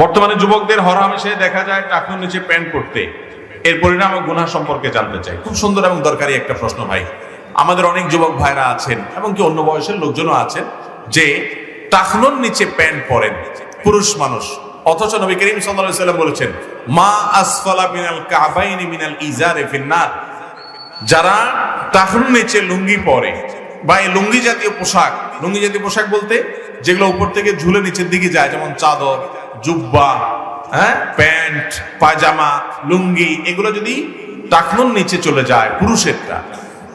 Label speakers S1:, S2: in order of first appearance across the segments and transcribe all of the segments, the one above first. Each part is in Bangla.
S1: বর্তমানে যুবকদের হরহামেশে দেখা যায় টাকুর নিচে প্যান্ট পরতে। এর পরিণাম ও গুনাহ সম্পর্কে জানতে চাই। খুব সুন্দর এবং দরকারি একটা প্রশ্ন ভাই। আমাদের অনেক যুবক ভাইরা আছেন, এবং কি অন্য বয়সের লোকজনও আছেন, যে টাকনুর নিচে প্যান্ট পরেন, পুরুষ মানুষ। অথচ নবী করিম সাল্লাল্লাহু সাল্লাম বলেছেন, মা আসফালা মিনাল কাবাইনি মিনাল ইজারে ফিন্নার। যারা টাকনুর নিচে লুঙ্গি পরে, বা এই লুঙ্গি জাতীয় পোশাক, লুঙ্গি জাতীয় পোশাক বলতে যেগুলো উপর থেকে ঝুলে নিচের দিকে যায়, যেমন চাদর জুব্বা হ্যাঁ? প্যান্ট পায়জামা লুঙ্গি, এগুলো যদি টাকনুর নিচে চলে যায় পুরুষেরটা,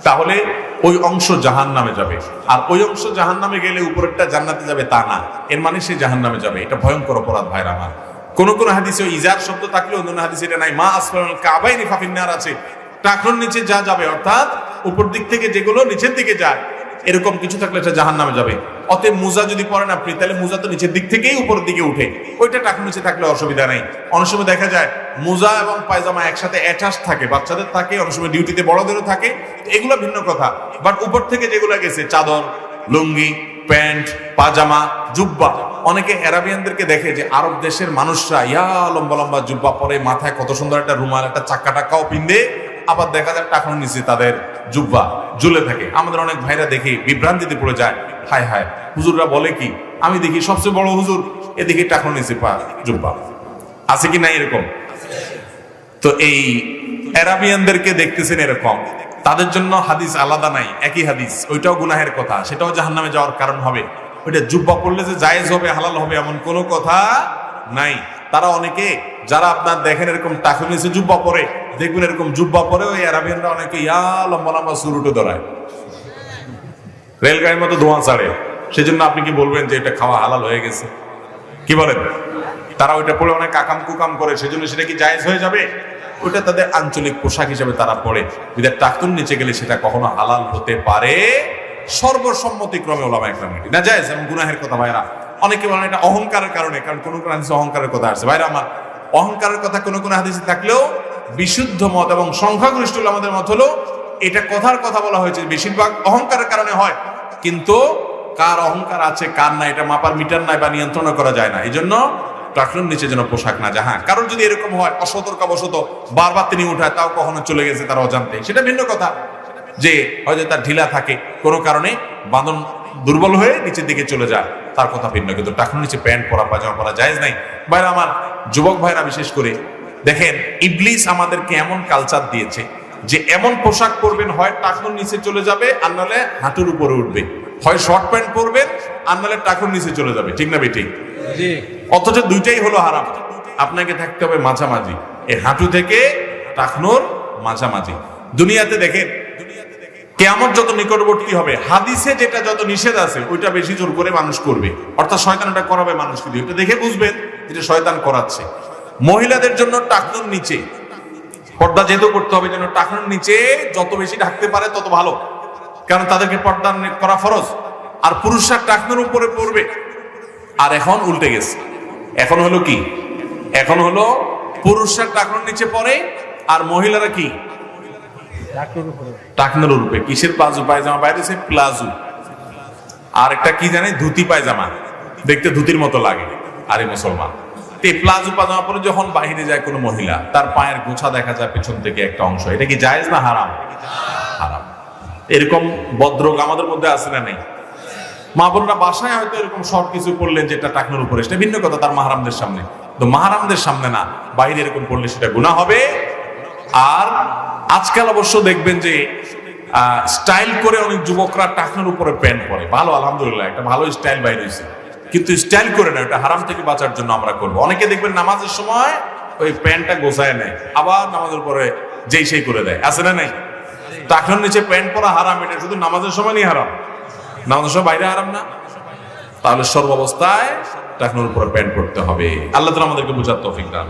S1: তাহলে ওই অংশ জাহান নামে যাবে। আর ওই অংশ জাহান নামে গেলে উপরেরটা জান্নাতে যাবে তা না। এর মানে সে জাহান নামে যাবে। এটা ভয়ঙ্কর অপরাধ ভাইরা আমার। কোন কোন হাদিসে ইজার শব্দ থাকলে অন্য হাদিসে এটা নাই। মা আসফাল কাবাইনি ফাফিন্নার আছে। টাকনুর নিচে যা যাবে, অর্থাৎ উপর দিক থেকে যেগুলো নিচের দিকে যায় এরকম কিছু থাকলে এটা জাহান নামে যাবে। অতএব মুজা যদি পরেন আপনি, তাহলে মুজা তো নিচের দিক থেকেই উপরের দিকে উঠে ওইটা টাকুর নিচে থাকলে অসুবিধা নেই। অনেক সময় দেখা যায়, মুজা এবং পায়জামা একসাথে অ্যাটাচ থাকে, বাচ্চাদের থাকে, অনেক সময় ডিউটিতে বড়দেরও থাকে। এগুলো ভিন্ন কথা। বাট উপর থেকে যেগুলো গেছে, চাদর, লুঙ্গি, প্যান্ট পাজামা জুব্বা, অনেকে অ্যারাবিয়ানদেরকে দেখে যে আরব দেশের মানুষরা, ইয়া লম্বা লম্বা জুব্বা পরে মাথায় কত সুন্দর একটা রুমাল, একটা চাক্কা টাক্কাও পিন্দে, আবার দেখা যায় টাকার নিচে তাদের জুব্বা। ঝুলে থাকে। আমাদের অনেক ভাইরা দেখি, বিভ্রান্তিতে পড়ে যায়। হায় হায়, হুজুররা বলে কি? আমি দেখি সবচেয়ে বড় হুজুর, এদিকে টাকার নিচে পা, জুব্বা। আছে কি না এরকম? তো এই অ্যারাবিয়ানদেরকে দেখতেছেন এরকম। তাদের জন্য হাদিস আলাদা নাই, একই হাদিস। ওইটাও গুনাহের কথা, সেটাও জাহান্নামে যাওয়ার কারণ হবে। ওইটা জুব্বা পড়লে যে জায়েজ হবে, হালাল হবে, এমন কোনো কথা নাই। তারা অনেকে যারা আপনার দেখেন এরকম টাকা নিচে জুব্বা পরে, দেখবেন এরকম জুব্বা পরে ওই আরবিয়ানরা অনেকে, ইয়া লম্বা লম্বা সুরুটো ধরায়। রেলগাড়ির মতো ধোঁয়া ছাড়ে। সেজন্য আপনি কি বলবেন যে এটা খাওয়া হালাল হয়ে গেছে? কি বলেন? তারা ওইটা পরে অনেক আকাম কুকাম করে, সেজন্য সেটা কি জায়েজ হয়ে যাবে? ওইটা তাদের আঞ্চলিক পোশাক হিসেবে তারা পরে। বিদায় টাকুন নিচে গেলে সেটা কখনো হালাল হতে পারে? সর্বসম্মতিক্রমে ওলামা একরাম এটি। না এবং গুনাহের কথা ভাইরা। অনেকে বলেন এটা অহংকারের কারণে, কারণ কোন হাদিসে অহংকারের কথা আছে ভাইরা আমার অহংকারের কথা কোন কোন হাদিসে থাকলেও বিশুদ্ধ মত এবং সংখ্যাগরিষ্ঠ আমাদের মত হলো, এটা কথার কথা বলা হয়েছে, বেশিরভাগ অহংকারের কারণে হয়। কিন্তু কার অহংকার আছে, কার না এটা মাপার মিটার নাই বা নিয়ন্ত্রণ করা যায় না। এই জন্য ট্রাক্টর নিচে যেন পোশাক না যায়। হ্যাঁ কারোর যদি এরকম হয়, অসতর্কবশত বারবার তিনি উঠায়, তাও কখনো চলে গেছে তার অজান্তে সেটা ভিন্ন কথা যে হয়তো তার ঢিলা থাকে। কোনো কারণে বাঁধন দুর্বল হয়ে নিচের দিকে চলে যায়। তার কথা ভিন্ন কিন্তু টাকুর নিচে প্যান্ট পরা পাজামা পরা জায়েজ নাই। ভাইরা আমার যুবক ভাইরা বিশেষ করে দেখেন ইবলিস আমাদেরকে এমন কালচার দিয়েছে যে এমন পোশাক পরবেন হয় টাকুর নিচে চলে যাবে আর নাহলে হাঁটুর উপরে উঠবে। হয় শর্ট প্যান্ট পরবেন আর নাহলে টাকুর নিচে চলে যাবে। ঠিক না বেটি অথচ দুইটাই হলো হারাম। আপনাকে থাকতে হবে মাঝামাঝি। এই হাঁটু থেকে টাকনোর মাঝামাঝি। দুনিয়াতে দেখেন কেমন যত নিকটবর্তী হবে, হাদিসে যেটা যত নিষেধ আছে, ওইটা বেশি জোর করে মানুষ করবে। অর্থাৎ শয়তান ওটা করাবে মানুষকে দিয়ে। ওটা দেখে বুঝবেন যেটা শয়তান করাচ্ছে। মহিলাদের জন্য টাকনুর নিচে। পর্দা যেহেতু করতে হবে, যেন টাকনুর নিচে যত বেশি ঢাকতে পারে, তত ভালো। কারণ তাদেরকে পর্দা করা ফরজ। আর পুরুষরা টাকনুর উপরে পড়বে। আর এখন উল্টে গেছে। এখন হলো কি? এখন হলো পুরুষরা টাকনুর নিচে পড়ে, আর মহিলারা কি? টাকনুর রূপে কিসের প্লাজো? পায়জামা বাইরে সে প্লাজো। আর একটা কি জানে? ধুতি পায়জামা। দেখতে ধুতির মতো লাগে। আরে মুসলমান। এই প্লাজো পায়জামা পরে যখন বাইরে যায় কোনো মহিলা, তার পায়ের গোছা দেখা যায় পেছন থেকে একটা অংশ। এটা কি জায়েজ না হারাম? হারাম। এরকম বদ্রোগ আমাদের মধ্যে আছে না নেই? মা বোনরা বাসায় হয়তো এরকম সব কিছু করলেন যেটা টাকনোর উপরে। সেটা ভিন্ন কথা, তার মাহারামদের সামনে। তো মাহারামদের সামনে না, বাইরে এরকম করলে সেটা গুণা হবে। আর আজকাল অবশ্য দেখবেন যে স্টাইল করে অনেক যুবকরা টাকনোর উপরে প্যান্ট পরে। ভালো, আলহামদুলিল্লাহ, একটা ভালো স্টাইল বাইরে হয়েছে। কিন্তু স্টাইল করে না, ওটা হারাম থেকে বাঁচার জন্য আমরা করব। অনেকে দেখবেন নামাজের সময় ওই প্যান্টটা গোছায় নেয়, আবার নামাজের পরে যেই সেই করে দেয়। আছে না নাই? টাকনোর নিচে প্যান্ট পরা হারাম, এটা শুধু নামাজের সময় নিয়ে হারাম। নামাজের সময় বাইরে হারাম না। তাহলে সর্বাবস্থায় টাকনোর উপরে প্যান্ট পড়তে হবে। আল্লাহ তালা আমাদেরকে বোঝার তৌফিক দান।